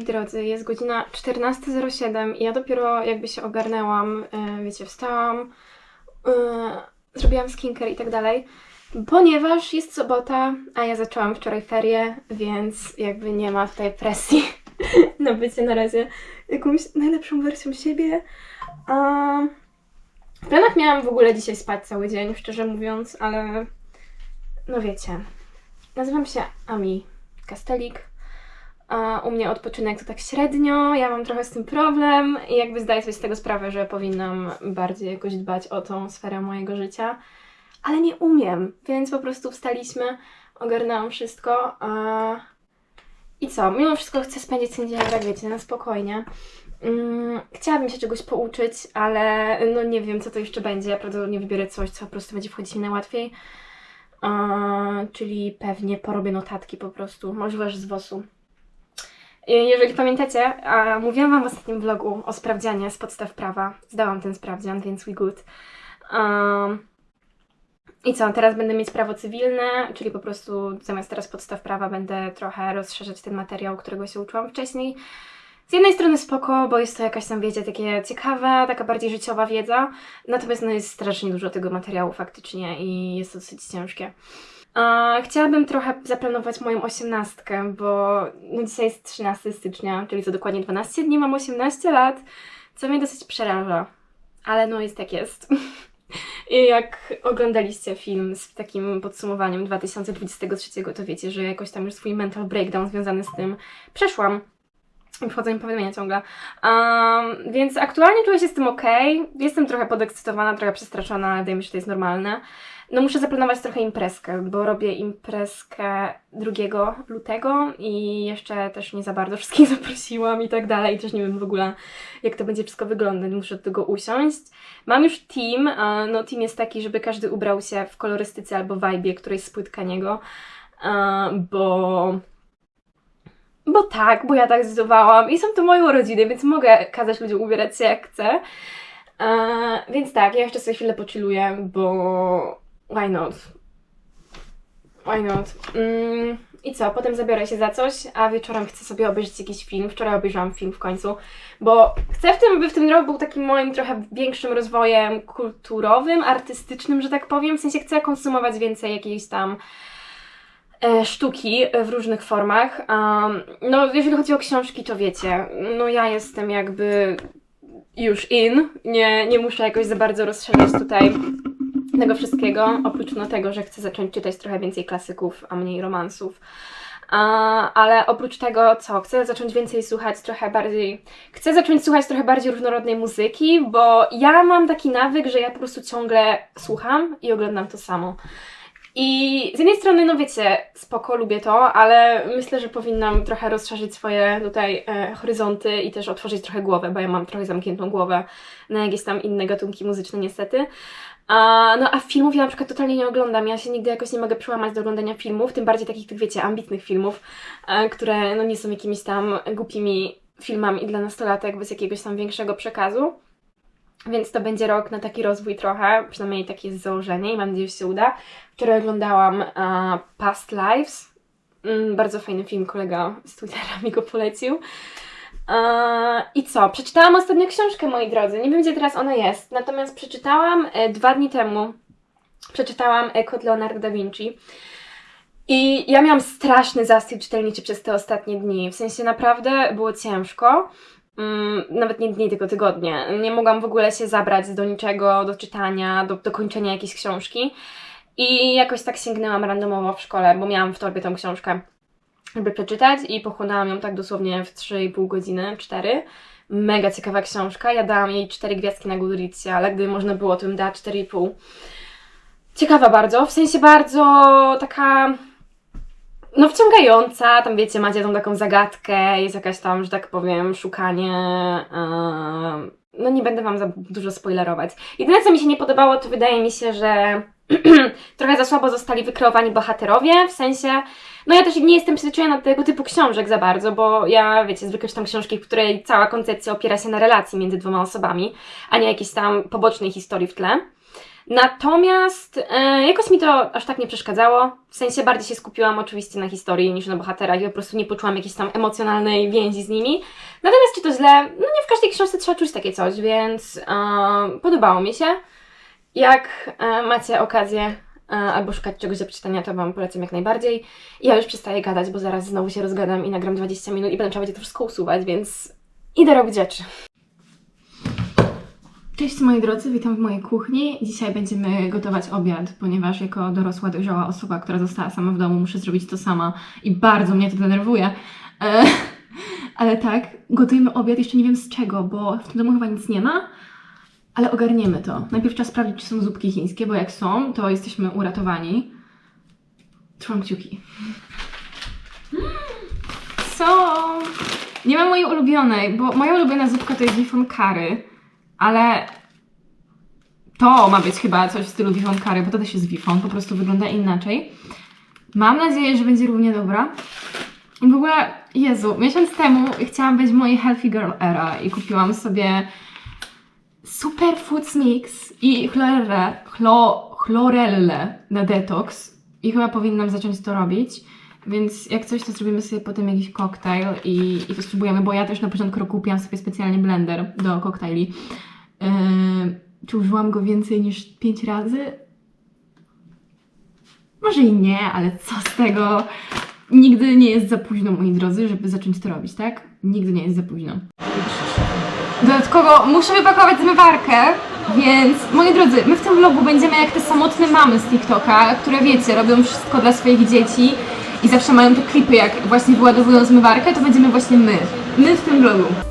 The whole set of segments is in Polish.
moi drodzy, jest godzina 14.07 i ja dopiero jakby się ogarnęłam, e, wiecie, wstałam, e, zrobiłam skincare i tak dalej, ponieważ jest sobota, a ja zaczęłam wczoraj ferie, więc jakby nie ma tutaj presji na bycie na razie jakąś najlepszą wersją siebie. A w planach miałam w ogóle dzisiaj spać cały dzień, szczerze mówiąc, ale no wiecie, nazywam się Ami Kastelik, a u mnie odpoczynek to tak średnio, ja mam trochę z tym problem i jakby zdaję sobie z tego sprawę, że powinnam bardziej jakoś dbać o tą sferę mojego życia, ale nie umiem, więc po prostu wstaliśmy, ogarnęłam wszystko i co, mimo wszystko chcę spędzić ten dzień, tak wiecie, na spokojnie. Mm, chciałabym się czegoś pouczyć, ale no nie wiem, co to jeszcze będzie. Ja prawdopodobnie wybiorę coś, co po prostu będzie wchodzić mi najłatwiej. Czyli pewnie porobię notatki po prostu, możliwe, że z WOS-u. Jeżeli pamiętacie, mówiłam Wam w ostatnim vlogu o sprawdzianie z podstaw prawa. Zdałam ten sprawdzian, więc we good. Um, I co, teraz będę mieć prawo cywilne, czyli po prostu zamiast teraz podstaw prawa będę trochę rozszerzać ten materiał, którego się uczyłam wcześniej. Z jednej strony spoko, bo jest to jakaś tam, wiecie, takie ciekawa, taka bardziej życiowa wiedza, natomiast no jest strasznie dużo tego materiału faktycznie i jest to dosyć ciężkie. Chciałabym trochę zaplanować moją osiemnastkę, bo no dzisiaj jest 13 stycznia, czyli za dokładnie 12 dni mam 18 lat, co mnie dosyć przeraża. Ale no jest jak jest. I jak oglądaliście film z takim podsumowaniem 2023, to wiecie, że jakoś tam już swój mental breakdown związany z tym przeszłam. Wchodzą mi powiadomienia ciągle. Um, więc aktualnie czuję się z tym ok. Jestem trochę podekscytowana, trochę przestraszona, ale wydaje mi się, że to jest normalne. No muszę zaplanować trochę imprezkę, bo robię imprezkę 2 lutego i jeszcze też nie za bardzo wszystkich zaprosiłam i tak dalej. I też nie wiem w ogóle, jak to będzie wszystko wyglądać. Muszę do tego usiąść. Mam już team. a, No team jest taki, żeby każdy ubrał się w kolorystyce albo vibe którejś z płyt a, bo bo tak, bo ja tak zdecydowałam i są to moje urodziny, więc mogę kazać ludziom ubierać się jak chcę. Eee, więc tak, ja jeszcze sobie chwilę pochilluję, bo why not? Why not? Mm, I co, potem zabiorę się za coś, a wieczorem chcę sobie obejrzeć jakiś film. Wczoraj obejrzałam film w końcu, bo chcę w tym, by w tym roku był takim moim trochę większym rozwojem kulturowym, artystycznym, że tak powiem. W sensie chcę konsumować więcej jakiejś tam sztuki w różnych formach. No, jeżeli chodzi o książki, to wiecie, no ja jestem jakby już in, nie, nie muszę jakoś za bardzo rozszerzać tutaj tego wszystkiego, oprócz no tego, że chcę zacząć czytać trochę więcej klasyków, a mniej romansów. A, ale oprócz tego, co? Chcę zacząć więcej słuchać trochę bardziej. Chcę zacząć słuchać trochę bardziej różnorodnej muzyki, bo ja mam taki nawyk, że ja po prostu ciągle słucham i oglądam to samo. I z jednej strony, no wiecie, spoko, lubię to, ale myślę, że powinnam trochę rozszerzyć swoje tutaj e, horyzonty i też otworzyć trochę głowę, bo ja mam trochę zamkniętą głowę na jakieś tam inne gatunki muzyczne niestety. A, no a filmów ja na przykład totalnie nie oglądam, ja się nigdy jakoś nie mogę przełamać do oglądania filmów, tym bardziej takich, tych wiecie, ambitnych filmów, e, które no nie są jakimiś tam głupimi filmami dla nastolatek bez jakiegoś tam większego przekazu. Więc to będzie rok na taki rozwój trochę, przynajmniej takie jest założenie i mam nadzieję, że się uda. Wczoraj oglądałam e, Past Lives. Mm, bardzo fajny film, kolega z Twittera mi go polecił. E, I co? Przeczytałam ostatnio książkę, moi drodzy. Nie wiem, gdzie teraz ona jest. Natomiast przeczytałam e, dwa dni temu. Przeczytałam Kod Leonardo da Vinci. I ja miałam straszny zastyg czytelniczy przez te ostatnie dni. W sensie naprawdę było ciężko. Mm, nawet nie dni, tylko tygodnie. Nie mogłam w ogóle się zabrać do niczego, do czytania, do, do kończenia jakiejś książki. I jakoś tak sięgnęłam randomowo w szkole, bo miałam w torbie tą książkę, żeby przeczytać i pochłonęłam ją tak dosłownie w 3,5 godziny, 4. Mega ciekawa książka. Ja dałam jej 4 gwiazdki na Goodreadsie, ale gdyby można było, to bym dała 4,5. Ciekawa bardzo, w sensie bardzo taka no wciągająca, tam wiecie, macie tą taką zagadkę, jest jakaś tam, że tak powiem, szukanie. Yy, no nie będę Wam za dużo spoilerować. Jedyne, co mi się nie podobało, to wydaje mi się, że trochę za słabo zostali wykreowani bohaterowie, w sensie, no ja też nie jestem przyzwyczajona do tego typu książek za bardzo, bo ja, wiecie, zwykle czytam książki, w której cała koncepcja opiera się na relacji między dwoma osobami, a nie jakiejś tam pobocznej historii w tle. Natomiast e, jakoś mi to aż tak nie przeszkadzało. W sensie bardziej się skupiłam oczywiście na historii niż na bohaterach i po prostu nie poczułam jakiejś tam emocjonalnej więzi z nimi. Natomiast czy to źle? No nie w każdej książce trzeba czuć takie coś, więc e, podobało mi się. Jak e, macie okazję e, albo szukać czegoś do przeczytania, to Wam polecam jak najbardziej. Ja już przestaję gadać, bo zaraz znowu się rozgadam i nagram 20 minut i potem trzeba będzie to wszystko usuwać, więc idę robić rzeczy. Cześć moi drodzy, witam w mojej kuchni. Dzisiaj będziemy gotować obiad, ponieważ jako dorosła, dojrzała osoba, która została sama w domu, muszę zrobić to sama i bardzo mnie to denerwuje. E, ale tak, gotujemy obiad, jeszcze nie wiem z czego, bo w tym domu chyba nic nie ma, ale ogarniemy to. Najpierw trzeba sprawdzić, czy są zupki chińskie, bo jak są, to jesteśmy uratowani. Trzymam kciuki. Są! Nie mam mojej ulubionej, bo moja ulubiona zupka to jest wifon curry, ale to ma być chyba coś w stylu wifon curry, bo to też jest wifon, po prostu wygląda inaczej. Mam nadzieję, że będzie równie dobra. I w ogóle, Jezu, miesiąc temu chciałam być w mojej Healthy Girl era i kupiłam sobie Super Foods Mix i chlorelle, chlo, chlorelle na detoks i chyba powinnam zacząć to robić. Więc jak coś, to zrobimy sobie potem jakiś koktajl i, i to spróbujemy, bo ja też na początku roku kupiłam sobie specjalnie blender do koktajli. Yy, czy użyłam go więcej niż 5 razy? Może i nie, ale co z tego? Nigdy nie jest za późno, moi drodzy, żeby zacząć to robić, tak? Nigdy nie jest za późno. Dodatkowo muszę wypakować zmywarkę, więc moi drodzy, my w tym vlogu będziemy jak te samotne mamy z TikToka, które wiecie, robią wszystko dla swoich dzieci i zawsze mają te klipy, jak właśnie wyładowują zmywarkę, to będziemy właśnie my. My w tym vlogu.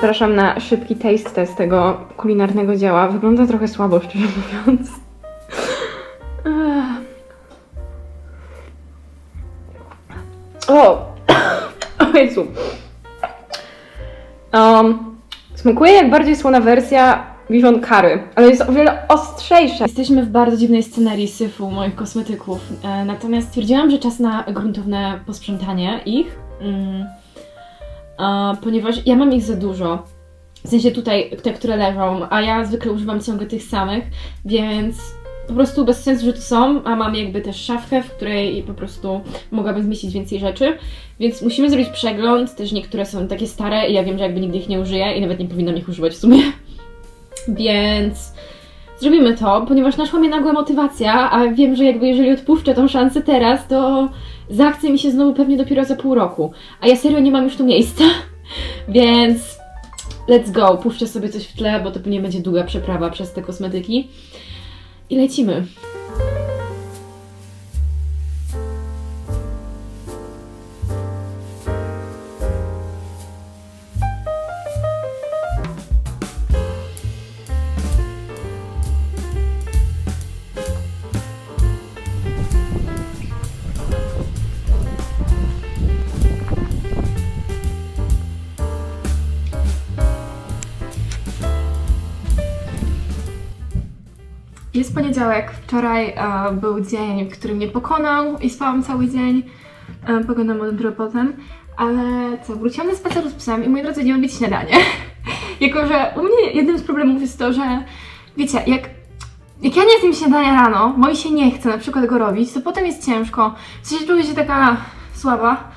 Zapraszam na szybki taste test tego kulinarnego dzieła. Wygląda trochę słabo, szczerze mówiąc. O! O Jezu. Um, smakuje jak bardziej słona wersja Vision Curry, ale jest o wiele ostrzejsza. Jesteśmy w bardzo dziwnej scenerii syfu moich kosmetyków, e, natomiast stwierdziłam, że czas na gruntowne posprzątanie ich. Mm. Ponieważ ja mam ich za dużo. W sensie tutaj te, które leżą, a ja zwykle używam ciągle tych samych, więc po prostu bez sensu, że tu są, a mam jakby też szafkę, w której po prostu mogłabym zmieścić więcej rzeczy, więc musimy zrobić przegląd, też niektóre są takie stare i ja wiem, że jakby nigdy ich nie użyję i nawet nie powinnam ich używać w sumie, więc zrobimy to, ponieważ naszła mnie nagła motywacja, a wiem, że jakby jeżeli odpuszczę tą szansę teraz, to zachce mi się znowu pewnie dopiero za pół roku. A ja serio nie mam już tu miejsca, więc let's go. Puszczę sobie coś w tle, bo to pewnie będzie długa przeprawa przez te kosmetyki. I lecimy. Poniedziałek. Wczoraj e, był dzień, który mnie pokonał i spałam cały dzień. E, pogadam o tym trochę potem. Ale co, wróciłam na spacer z psem i moi drodzy, idziemy robić śniadanie. jako, że u mnie jednym z problemów jest to, że wiecie, jak, jak ja nie zjem śniadania rano, bo mi się nie chce na przykład go robić, to potem jest ciężko. W sensie czuję się taka słaba.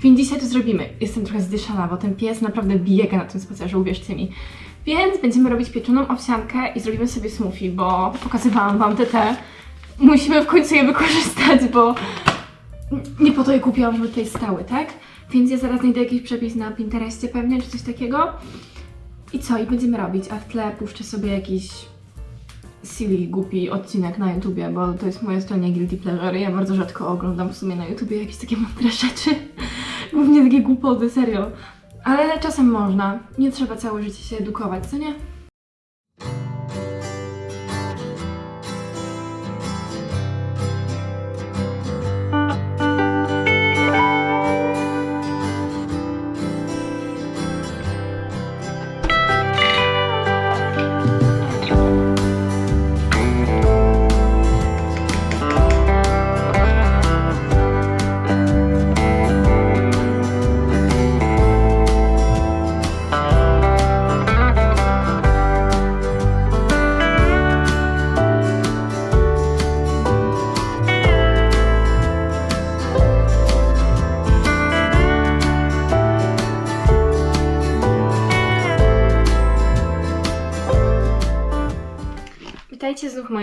Więc dzisiaj to zrobimy. Jestem trochę zdyszana, bo ten pies naprawdę biega na tym spacerze, uwierzcie mi. Więc będziemy robić pieczoną owsiankę i zrobimy sobie smoothie, bo pokazywałam Wam te te. Musimy w końcu je wykorzystać, bo nie po to je kupiłam, żeby tutaj stały, tak? Więc ja zaraz znajdę jakiś przepis na Pinterestie pewnie, czy coś takiego. I co? I będziemy robić, a w tle puszczę sobie jakiś silly, głupi odcinek na YouTubie, bo to jest moje stronie Guilty Pleasure. Ja bardzo rzadko oglądam w sumie na YouTubie jakieś takie mądre rzeczy. Głównie takie głupoty, serio. Ale czasem można. Nie trzeba całe życie się edukować, co nie?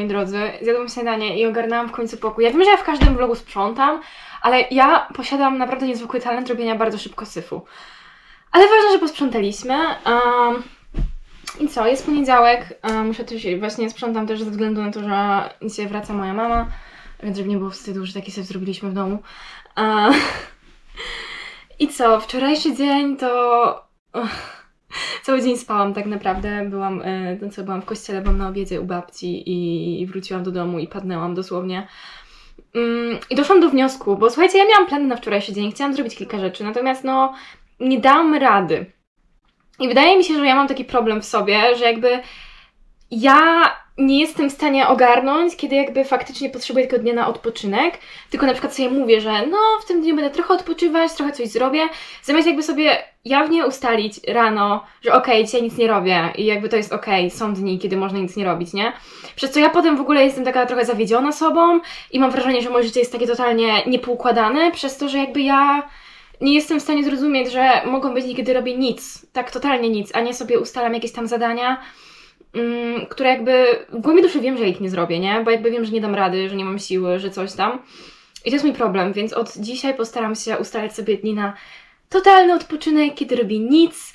Drodzy. Zjadłam śniadanie i ogarnęłam w końcu pokój. Ja wiem, że ja w każdym vlogu sprzątam, ale ja posiadam naprawdę niezwykły talent robienia bardzo szybko syfu. Ale ważne, że posprzątaliśmy. Um, I co, jest poniedziałek. Um, muszę też, właśnie sprzątam też ze względu na to, że dzisiaj wraca moja mama, więc żeby nie było wstydu, że taki syf zrobiliśmy w domu. Um, I co, wczorajszy dzień to... Cały dzień spałam tak naprawdę. Byłam, no co, byłam w kościele, byłam na obiedzie u babci i wróciłam do domu i padnęłam dosłownie. Mm, I doszłam do wniosku, bo słuchajcie, ja miałam plany na wczorajszy dzień, chciałam zrobić kilka rzeczy, natomiast no nie dałam rady. I wydaje mi się, że ja mam taki problem w sobie, że jakby ja nie jestem w stanie ogarnąć, kiedy jakby faktycznie potrzebuję tego dnia na odpoczynek, tylko na przykład sobie mówię, że no w tym dniu będę trochę odpoczywać, trochę coś zrobię, zamiast jakby sobie jawnie ustalić rano, że okej, dzisiaj nic nie robię i jakby to jest okej, są dni, kiedy można nic nie robić, nie? Przez co ja potem w ogóle jestem taka trochę zawiedziona sobą i mam wrażenie, że moje życie jest takie totalnie niepoukładane, przez to, że jakby ja nie jestem w stanie zrozumieć, że mogą być dni, kiedy robię nic, tak totalnie nic, a nie sobie ustalam jakieś tam zadania, które jakby w głębi duszy wiem, że ich nie zrobię, nie? Bo jakby wiem, że nie dam rady, że nie mam siły, że coś tam. I to jest mój problem, więc od dzisiaj postaram się ustalać sobie dni na totalny odpoczynek, kiedy robię nic,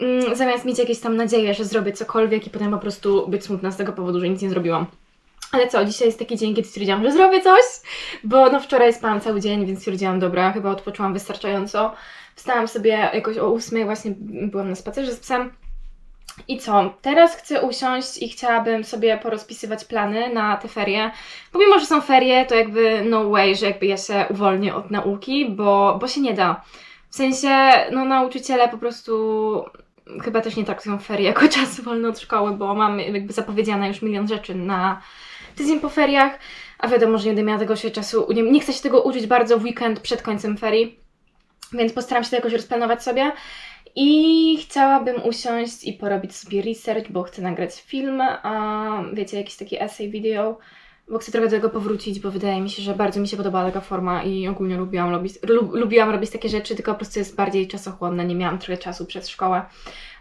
mm, zamiast mieć jakieś tam nadzieję, że zrobię cokolwiek i potem po prostu być smutna z tego powodu, że nic nie zrobiłam. Ale co, dzisiaj jest taki dzień, kiedy stwierdziłam, że zrobię coś, bo no wczoraj spałam cały dzień, więc stwierdziłam, dobra, chyba odpoczęłam wystarczająco. Wstałam sobie jakoś o ósmej, właśnie byłam na spacerze z psem. I co? Teraz chcę usiąść i chciałabym sobie porozpisywać plany na te ferie. Pomimo, że są ferie, to jakby no way, że jakby ja się uwolnię od nauki, bo, bo się nie da. W sensie, no nauczyciele po prostu chyba też nie traktują ferii jako czas wolny od szkoły, bo mam jakby zapowiedziane już milion rzeczy na tydzień po feriach, a wiadomo, że nie będę miała tego się czasu, nie, nie chcę się tego uczyć bardzo w weekend przed końcem ferii, więc postaram się to jakoś rozplanować sobie. I chciałabym usiąść i porobić sobie research, bo chcę nagrać film, a wiecie, jakiś taki essay video, bo chcę trochę do tego powrócić, bo wydaje mi się, że bardzo mi się podobała taka forma i ogólnie lubiłam robić, lub, lubiłam robić takie rzeczy, tylko po prostu jest bardziej czasochłonne, nie miałam trochę czasu przez szkołę.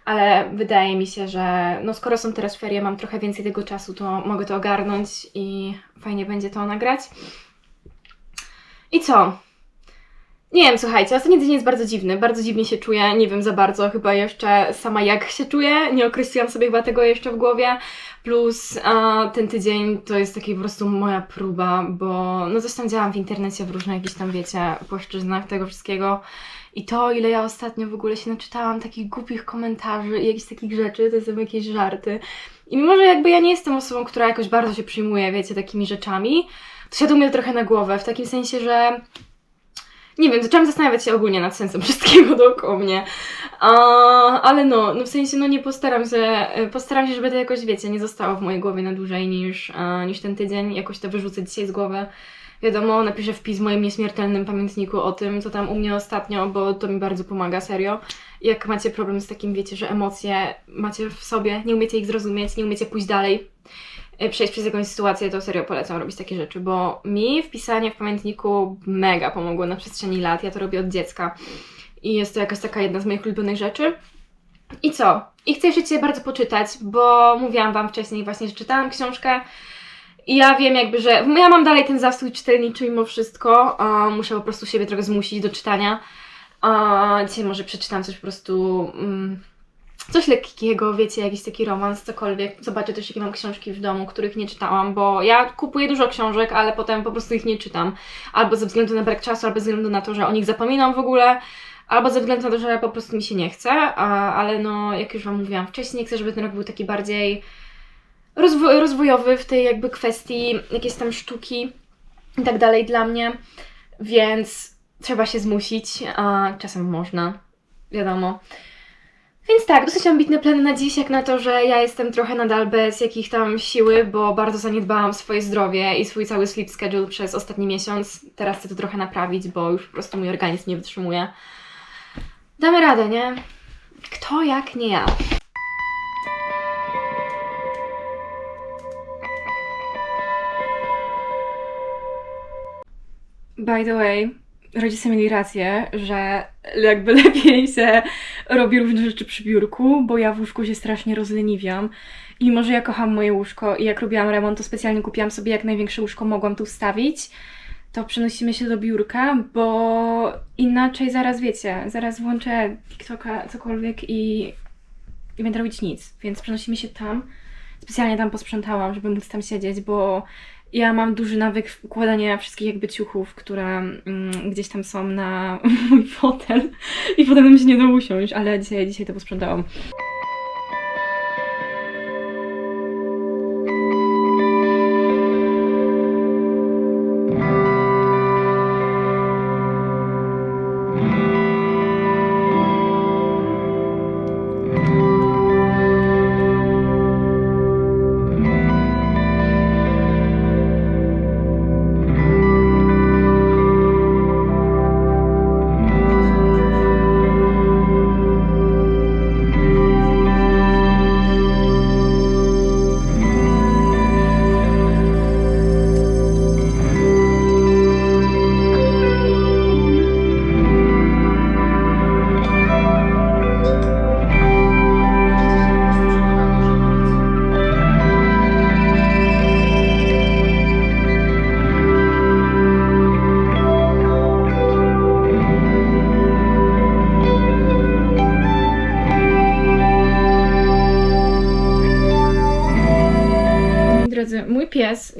Ale wydaje mi się, że no skoro są teraz ferie, mam trochę więcej tego czasu, to mogę to ogarnąć i fajnie będzie to nagrać. I co? Nie wiem, słuchajcie, ostatni tydzień jest bardzo dziwny, bardzo dziwnie się czuję, nie wiem za bardzo chyba jeszcze sama jak się czuję, nie określiłam sobie chyba tego jeszcze w głowie, plus a, ten tydzień to jest taki po prostu moja próba, bo no coś tam działam w internecie w różnych jakichś tam, wiecie, płaszczyznach tego wszystkiego i to, ile ja ostatnio w ogóle się naczytałam takich głupich komentarzy i jakichś takich rzeczy, to są jakieś żarty. I mimo, że jakby ja nie jestem osobą, która jakoś bardzo się przyjmuje, wiecie, takimi rzeczami, to siadło mnie trochę na głowę, w takim sensie, że nie wiem, zaczęłam zastanawiać się ogólnie nad sensem wszystkiego dookoła mnie. A, ale no, no w sensie, no nie postaram się, postaram się, żeby to jakoś, wiecie, nie zostało w mojej głowie na dłużej niż, a, niż ten tydzień. Jakoś to wyrzucę dzisiaj z głowy. Wiadomo, napiszę wpis w moim nieśmiertelnym pamiętniku o tym, co tam u mnie ostatnio, bo to mi bardzo pomaga, serio. Jak macie problem z takim, wiecie, że emocje macie w sobie, nie umiecie ich zrozumieć, nie umiecie pójść dalej, przejść przez jakąś sytuację, to serio polecam robić takie rzeczy, bo mi wpisanie w pamiętniku mega pomogło na przestrzeni lat. Ja to robię od dziecka i jest to jakaś taka jedna z moich ulubionych rzeczy. I co? I chcę jeszcze dzisiaj bardzo poczytać, bo mówiłam Wam wcześniej właśnie, że czytałam książkę i ja wiem jakby, że ja mam dalej ten zastój czytelniczy mimo wszystko, a muszę po prostu siebie trochę zmusić do czytania. A dzisiaj może przeczytam coś po prostu, mm, coś lekkiego, wiecie, jakiś taki romans, cokolwiek. Zobaczę też, jakie mam książki w domu, których nie czytałam, bo ja kupuję dużo książek, ale potem po prostu ich nie czytam. Albo ze względu na brak czasu, albo ze względu na to, że o nich zapominam w ogóle, albo ze względu na to, że po prostu mi się nie chce, a, ale no, jak już Wam mówiłam wcześniej, chcę, żeby ten rok był taki bardziej rozwo- rozwojowy w tej jakby kwestii jakiejś tam sztuki i tak dalej dla mnie, więc trzeba się zmusić, a czasem można, wiadomo. Więc tak, dosyć ambitne plany na dziś, jak na to, że ja jestem trochę nadal bez jakich tam siły, bo bardzo zaniedbałam swoje zdrowie i swój cały sleep schedule przez ostatni miesiąc. Teraz chcę to trochę naprawić, bo już po prostu mój organizm nie wytrzymuje. Damy radę, nie? Kto jak nie ja? By the way, rodzice mieli rację, że jakby lepiej się robi różne rzeczy przy biurku, bo ja w łóżku się strasznie rozleniwiam. I mimo, że ja kocham moje łóżko i jak robiłam remont, to specjalnie kupiłam sobie jak największe łóżko mogłam tu wstawić, to przenosimy się do biurka, bo inaczej zaraz wiecie, zaraz włączę TikToka, cokolwiek i nie będę robić nic, więc przenosimy się tam. Specjalnie tam posprzątałam, żeby móc tam siedzieć, bo ja mam duży nawyk wkładania wszystkich jakby ciuchów, które mm, gdzieś tam są na mój fotel i potem mi się nie da usiąść, ale dzisiaj, dzisiaj to posprzątałam.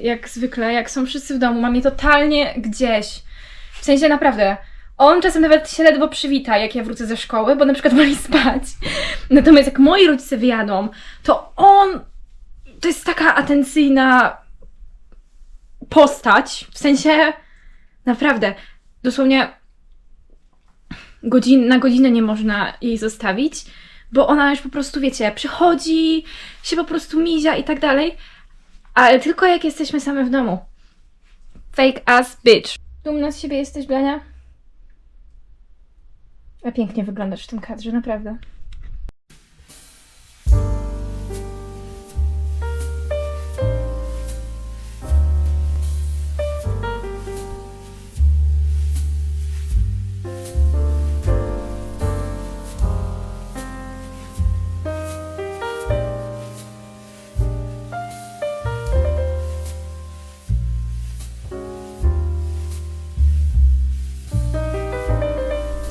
Jak zwykle, jak są wszyscy w domu, ma mnie totalnie gdzieś. W sensie naprawdę. On czasem nawet się ledwo przywita, jak ja wrócę ze szkoły, bo na przykład woli spać. Natomiast jak moi rodzice wyjadą, to on to jest taka atencyjna postać. W sensie naprawdę, dosłownie godzin, na godzinę nie można jej zostawić, bo ona już po prostu, wiecie, przychodzi, się po prostu mizia i tak dalej. Ale tylko jak jesteśmy same w domu. Fake ass bitch. Dumna z siebie jesteś, Blania? A pięknie wyglądasz w tym kadrze, naprawdę.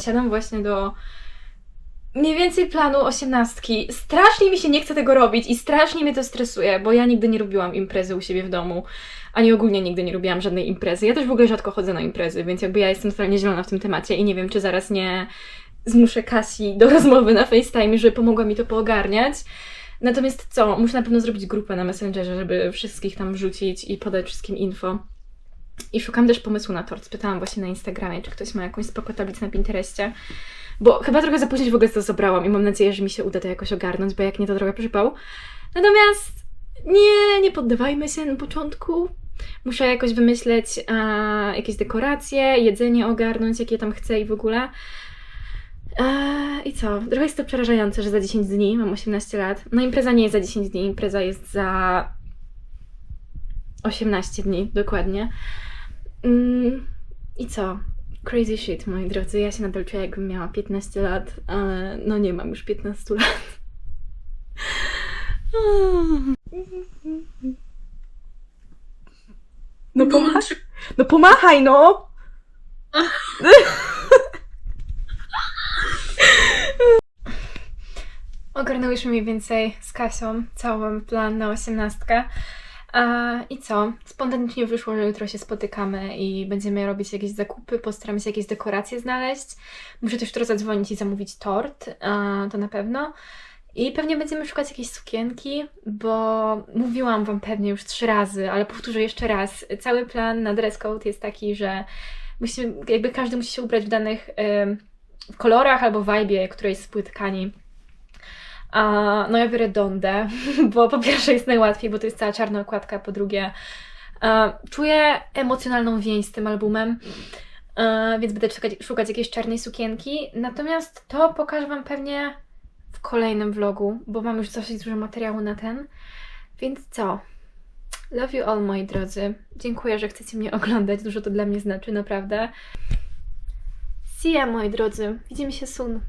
Siadam właśnie do mniej więcej planu osiemnastki. Strasznie mi się nie chce tego robić i strasznie mnie to stresuje, bo ja nigdy nie robiłam imprezy u siebie w domu, ani ogólnie nigdy nie robiłam żadnej imprezy. Ja też w ogóle rzadko chodzę na imprezy, więc jakby ja jestem totalnie zielona w tym temacie i nie wiem, czy zaraz nie zmuszę Kasi do rozmowy na FaceTime, żeby pomogła mi to poogarniać. Natomiast co, muszę na pewno zrobić grupę na Messengerze, żeby wszystkich tam wrzucić i podać wszystkim info. I szukam też pomysłu na tort. Spytałam właśnie na Instagramie, czy ktoś ma jakąś spoko tablicę na Pinterestie. Bo chyba trochę za późno w ogóle to zabrałam i mam nadzieję, że mi się uda to jakoś ogarnąć, bo jak nie, to trochę przypał. Natomiast nie, nie poddawajmy się na początku. Muszę jakoś wymyśleć e, jakieś dekoracje, jedzenie ogarnąć, jakie tam chcę i w ogóle. E, I co? Trochę jest to przerażające, że za 10 dni, mam 18 lat. No impreza nie jest za 10 dni, impreza jest za 18 dni, dokładnie. Mm, I co? Crazy shit, moi drodzy. Ja się nadal czuję, jakbym miała 15 lat, ale no nie mam już 15 lat. No pomachaj, no pomachaj, no! Ogarnęłyśmy mniej więcej z Kasią cały plan na osiemnastkę. I co? Spontanicznie wyszło, że jutro się spotykamy i będziemy robić jakieś zakupy, postaramy się jakieś dekoracje znaleźć. Muszę też jutro zadzwonić i zamówić tort, to na pewno. I pewnie będziemy szukać jakiejś sukienki, bo mówiłam Wam pewnie już trzy razy, ale powtórzę jeszcze raz. Cały plan na dress code jest taki, że musimy, jakby każdy musi się ubrać w danych em, kolorach albo vibe którejś z płyt tkani. A, no ja biorę Dondę, bo po pierwsze jest najłatwiej, bo to jest cała czarna okładka, po drugie e, czuję emocjonalną więź z tym albumem, e, więc będę szukać, szukać jakiejś czarnej sukienki. Natomiast to pokażę Wam pewnie w kolejnym vlogu, bo mam już dosyć dużo materiału na ten. Więc co? Love you all, moi drodzy. Dziękuję, że chcecie mnie oglądać. Dużo to dla mnie znaczy, naprawdę. See ya, moi drodzy. Widzimy się soon.